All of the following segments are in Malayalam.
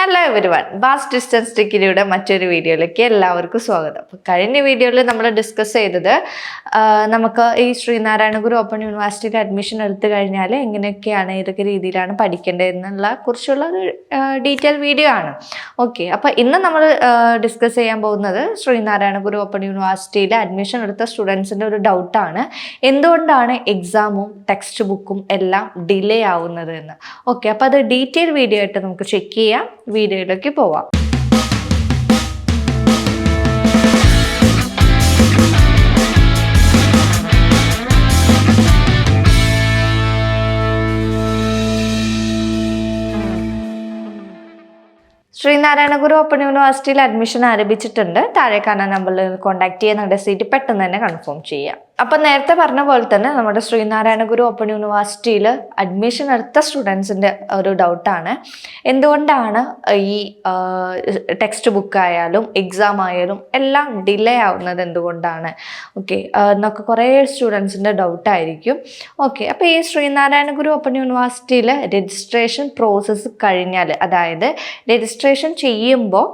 Hello everyone ബാസ് ഡിസ്റ്റൻസ് ഡിഗ്രിയുടെ മറ്റൊരു വീഡിയോയിലേക്ക് എല്ലാവർക്കും സ്വാഗതം. കഴിഞ്ഞ വീഡിയോയിൽ നമ്മൾ ഡിസ്കസ് ചെയ്തത് നമുക്ക് ഈ ശ്രീനാരായണ ഗുരു ഓപ്പൺ യൂണിവേഴ്സിറ്റിയിൽ അഡ്മിഷൻ എടുത്തു കഴിഞ്ഞാൽ എങ്ങനെയൊക്കെയാണ് ഏതൊക്കെ രീതിയിലാണ് പഠിക്കേണ്ടതെന്നുള്ള കുറിച്ചുള്ള ഒരു ഡീറ്റെയിൽ വീഡിയോ ആണ്. ഓക്കെ അപ്പോൾ ഇന്ന് നമ്മൾ ഡിസ്കസ് ചെയ്യാൻ പോകുന്നത് ശ്രീനാരായണ ഗുരു ഓപ്പൺ യൂണിവേഴ്സിറ്റിയിൽ അഡ്മിഷൻ എടുത്ത സ്റ്റുഡൻസിന്റെ ഒരു ഡൗട്ടാണ് എന്തുകൊണ്ടാണ് എക്സാമും ടെക്സ്റ്റ് ബുക്കും എല്ലാം ഡിലേ ആവുന്നത് എന്ന്? ഓക്കെ അപ്പോൾ അത് ഡീറ്റെയിൽ വീഡിയോ ആയിട്ട് നമുക്ക് ചെക്ക് ചെയ്യാം. വീഡിയോയിലേക്ക് പോവാം. ശ്രീനാരായണ ഗുരു ഓപ്പൺ യൂണിവേഴ്സിറ്റിയിൽ അഡ്മിഷൻ ആരംഭിച്ചിട്ടുണ്ട്. താഴെ കാണാൻ നമ്പറിൽ കോൺടാക്ട് ചെയ്യുക നിങ്ങളുടെ സീറ്റ് പെട്ടെന്ന് തന്നെ കൺഫേം ചെയ്യുക അപ്പം നേരത്തെ പറഞ്ഞ പോലെ തന്നെ നമ്മുടെ ശ്രീനാരായണ ഗുരു ഓപ്പൺ യൂണിവേഴ്സിറ്റിയിൽ അഡ്മിഷൻ എടുത്ത സ്റ്റുഡൻസിന്റെ ഒരു ഡൗട്ടാണ് എന്തുകൊണ്ടാണ് ഈ ടെക്സ്റ്റ് ബുക്ക് ആയാലും എക്സാം ആയാലും എല്ലാം ഡിലേ ആവുന്നത് എന്തുകൊണ്ടാണ്? ഓക്കെ എന്നൊക്കെ കുറേ സ്റ്റുഡൻസിന്റെ ഡൗട്ടായിരിക്കും ഓക്കെ അപ്പോൾ ഈ ശ്രീനാരായണ ഗുരു ഓപ്പൺ യൂണിവേഴ്സിറ്റിയിൽ രജിസ്ട്രേഷൻ പ്രോസസ്സ് കഴിഞ്ഞാൽ അതായത് രജിസ്ട്രേഷൻ ചെയ്യുമ്പോൾ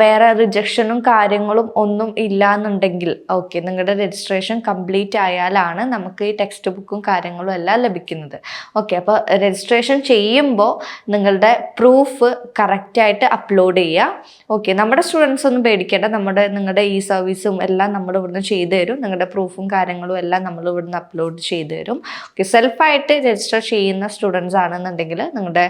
വേറെ റിജക്ഷനും കാര്യങ്ങളും ഒന്നും ഇല്ല എന്നുണ്ടെങ്കിൽ ഓക്കെ നിങ്ങളുടെ രജിസ്ട്രേഷൻ കംപ്ലീറ്റ് ആയാലാണ് നമുക്ക് ഈ ടെക്സ്റ്റ് ബുക്കും കാര്യങ്ങളും എല്ലാം ലഭിക്കുന്നത്. ഓക്കെ അപ്പോൾ രജിസ്ട്രേഷൻ ചെയ്യുമ്പോൾ നിങ്ങളുടെ പ്രൂഫ് കറക്റ്റായിട്ട് അപ്ലോഡ് ചെയ്യുക ഓക്കെ നമ്മുടെ സ്റ്റുഡൻസ് ഒന്നും പേടിക്കേണ്ട നമ്മുടെ നിങ്ങളുടെ ഈ സർവീസും എല്ലാം നമ്മൾ ഇവിടുന്ന് ചെയ്തു തരും. നിങ്ങളുടെ പ്രൂഫും കാര്യങ്ങളും എല്ലാം നമ്മൾ ഇവിടുന്ന് അപ്ലോഡ് ചെയ്തു തരും. ഓക്കെ സെൽഫായിട്ട് രജിസ്റ്റർ ചെയ്യുന്ന സ്റ്റുഡൻസ് ആണെന്നുണ്ടെങ്കിൽ നിങ്ങളുടെ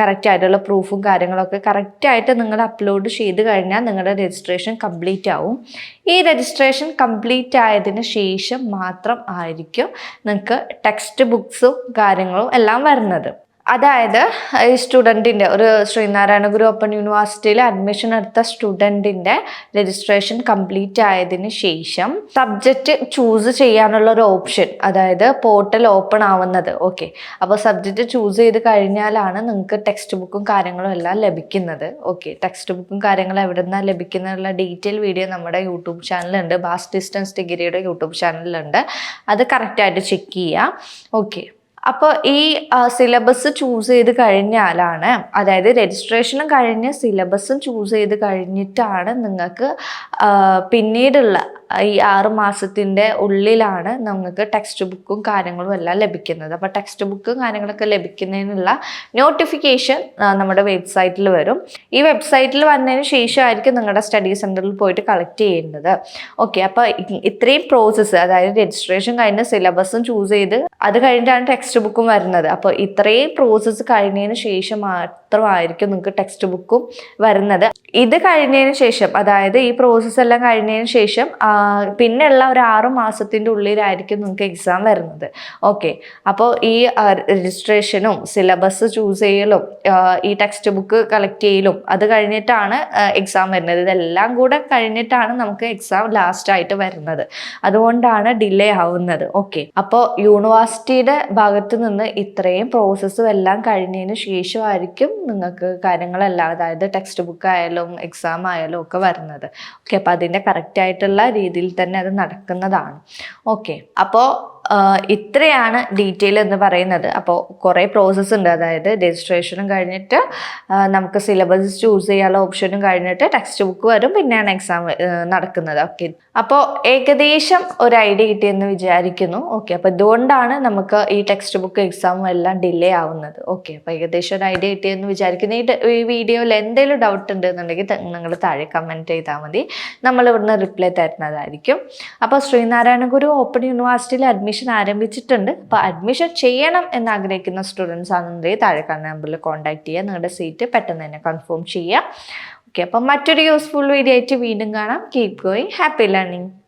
കറക്റ്റ് ആയിട്ടുള്ള പ്രൂഫും കാര്യങ്ങളൊക്കെ കറക്റ്റായിട്ട് നിങ്ങൾ അപ്ലോഡ് ചെയ്ത് കഴിഞ്ഞാൽ നിങ്ങളുടെ രജിസ്ട്രേഷൻ കംപ്ലീറ്റ് ആവും. ഈ രജിസ്ട്രേഷൻ കംപ്ലീറ്റ് ആയതിന് ശേഷം മാത്രം ആയിരിക്കും നിങ്ങൾക്ക് ടെക്സ്റ്റ് ബുക്സും കാര്യങ്ങളും എല്ലാം വരുന്നത്. അതായത് ഈ സ്റ്റുഡന്റിന്റെ ഒരു ശ്രീനാരായണ ഗുരു ഓപ്പൺ യൂണിവേഴ്സിറ്റിയിൽ അഡ്മിഷൻ എടുത്ത സ്റ്റുഡന്റിന്റെ രജിസ്ട്രേഷൻ കംപ്ലീറ്റ് ആയതിന് ശേഷം സബ്ജക്റ്റ് ചൂസ് ചെയ്യാനുള്ള ഒരു ഓപ്ഷൻ അതായത് പോർട്ടൽ ഓപ്പൺ ആവുന്നത്. ഓക്കെ അപ്പോൾ സബ്ജക്റ്റ് ചൂസ് ചെയ്ത് കഴിഞ്ഞാലാണ് നിങ്ങൾക്ക് ടെക്സ്റ്റ് ബുക്കും കാര്യങ്ങളും എല്ലാം ലഭിക്കുന്നത്. ഓക്കെ ടെക്സ്റ്റ് ബുക്കും കാര്യങ്ങളും എവിടെ നിന്നാണ് ലഭിക്കുന്നതിനുള്ള ഡീറ്റെയിൽ വീഡിയോ നമ്മുടെ യൂട്യൂബ് ചാനലുണ്ട് ബാസ് ഡിസ്റ്റൻസ് ഡിഗ്രിയുടെ യൂട്യൂബ് ചാനലിലുണ്ട്. അത് കറക്റ്റായിട്ട് ചെക്ക് ചെയ്യുക ഓക്കെ അപ്പോൾ ഈ സിലബസ് ചൂസ് ചെയ്ത് കഴിഞ്ഞാലാണ് അതായത് രജിസ്ട്രേഷനും കഴിഞ്ഞ് സിലബസും ചൂസ് ചെയ്ത് കഴിഞ്ഞിട്ടാണ് നിങ്ങൾക്ക് പിന്നീടുള്ള ഈ ആറ് മാസത്തിന്റെ ഉള്ളിലാണ് നമുക്ക് ടെക്സ്റ്റ് ബുക്കും കാര്യങ്ങളും എല്ലാം ലഭിക്കുന്നത്. അപ്പോൾ ടെക്സ്റ്റ് ബുക്കും കാര്യങ്ങളൊക്കെ ലഭിക്കുന്നതിനുള്ള നോട്ടിഫിക്കേഷൻ നമ്മുടെ വെബ്സൈറ്റിൽ വരും. ഈ വെബ്സൈറ്റിൽ വന്നതിന് ശേഷമായിരിക്കും നിങ്ങളുടെ സ്റ്റഡി സെന്ററിൽ പോയിട്ട് കളക്ട് ചെയ്യുന്നത്. ഓക്കെ അപ്പോൾ ഇത്രയും പ്രോസസ്സ് അതായത് രജിസ്ട്രേഷൻ കഴിഞ്ഞ് സിലബസും ചൂസ് ചെയ്ത് അത് കഴിഞ്ഞിട്ടാണ് ടെക്സ്റ്റ് ബുക്കും വരുന്നത്. അപ്പോൾ ഇത്രയും പ്രോസസ്സ് കഴിഞ്ഞതിന് ശേഷം മാത്രമായിരിക്കും നിങ്ങൾക്ക് ടെക്സ്റ്റ് ബുക്കും വരുന്നത്. ഇത് കഴിഞ്ഞതിന് ശേഷം അതായത് ഈ പ്രോസസ്സ് എല്ലാം കഴിഞ്ഞതിന് ശേഷം പിന്നെയുള്ള ഒരു ആറു മാസത്തിന്റെ ഉള്ളിലായിരിക്കും നിങ്ങൾക്ക് എക്സാം വരുന്നത്. ഓക്കെ അപ്പോൾ ഈ രജിസ്ട്രേഷനും സിലബസ് ചൂസ് ചെയ്യലും ഈ ടെക്സ്റ്റ് ബുക്ക് കളക്ട് ചെയ്യലും അത് കഴിഞ്ഞിട്ടാണ് എക്സാം വരുന്നത്. ഇതെല്ലാം കൂടെ കഴിഞ്ഞിട്ടാണ് നമുക്ക് എക്സാം ലാസ്റ്റ് ആയിട്ട് വരുന്നത്. അതുകൊണ്ടാണ് ഡിലേ ആവുന്നത്. ഓക്കെ അപ്പോൾ യൂണിവേഴ്സിറ്റിയുടെ ഭാഗത്ത് നിന്ന് ഇത്രയും പ്രോസസ്സും എല്ലാം കഴിഞ്ഞതിന് ശേഷമായിരിക്കും നിങ്ങൾക്ക് കാര്യങ്ങളെല്ലാം അതായത് ടെക്സ്റ്റ് ബുക്ക് ആയാലും എക്സാം ആയാലും ഒക്കെ വരുന്നത്. ഓക്കെ അപ്പോൾ അതിന്റെ കറക്റ്റ് ആയിട്ടുള്ള രീതിയിൽ തന്നെ അത് നടക്കുന്നതാണ്. ഓക്കെ അപ്പോൾ ഇത്രയാണ് ഡീറ്റെയിൽ എന്ന് പറയുന്നത്. അപ്പോൾ കുറേ പ്രോസസ്സ് ഉണ്ട്. അതായത് രജിസ്ട്രേഷനും കഴിഞ്ഞിട്ട് നമുക്ക് സിലബസ് ചൂസ് ചെയ്യാനുള്ള ഓപ്ഷനും കഴിഞ്ഞിട്ട് ടെക്സ്റ്റ് ബുക്ക് വരും. പിന്നെയാണ് എക്സാം നടക്കുന്നത്. ഓക്കെ അപ്പോൾ ഏകദേശം ഒരു ഐഡിയ കിട്ടിയെന്ന് വിചാരിക്കുന്നു. ഓക്കെ അപ്പോൾ ഇതുകൊണ്ടാണ് നമുക്ക് ഈ ടെക്സ്റ്റ് ബുക്ക് എക്സാമും എല്ലാം ഡിലേ ആവുന്നത്. ഓക്കെ അപ്പോൾ ഏകദേശം ഒരു ഐഡിയ കിട്ടിയെന്ന് വിചാരിക്കുന്നു. ഈ വീഡിയോയിൽ എന്തെങ്കിലും ഡൗട്ട് ഉണ്ടെന്നുണ്ടെങ്കിൽ നിങ്ങൾ താഴെ കമന്റ് ചെയ്താൽ മതി. നമ്മൾ ഇവിടുന്ന് റിപ്ലൈ തരുന്നതായിരിക്കും. അപ്പോൾ ശ്രീനാരായണ ഗുരു ഓപ്പൺ യൂണിവേഴ്സിറ്റിയിൽ അഡ്മിഷൻ ആരംഭിച്ചിട്ടുണ്ട്. അപ്പോൾ അഡ്മിഷൻ ചെയ്യണം എന്ന് ആഗ്രഹിക്കുന്ന സ്റ്റുഡൻസ് ആണെന്നുണ്ടെങ്കിൽ താഴെ കാണുന്ന നമ്പറിൽ കോൺടാക്ട് ചെയ്യുക. നിങ്ങളുടെ സീറ്റ് പെട്ടെന്ന് തന്നെ കൺഫേം ചെയ്യുക. ഓക്കെ അപ്പം മറ്റൊരു യൂസ്ഫുൾ വീഡിയോ ആയിട്ട് വീണ്ടും കാണാം. Keep going happy learning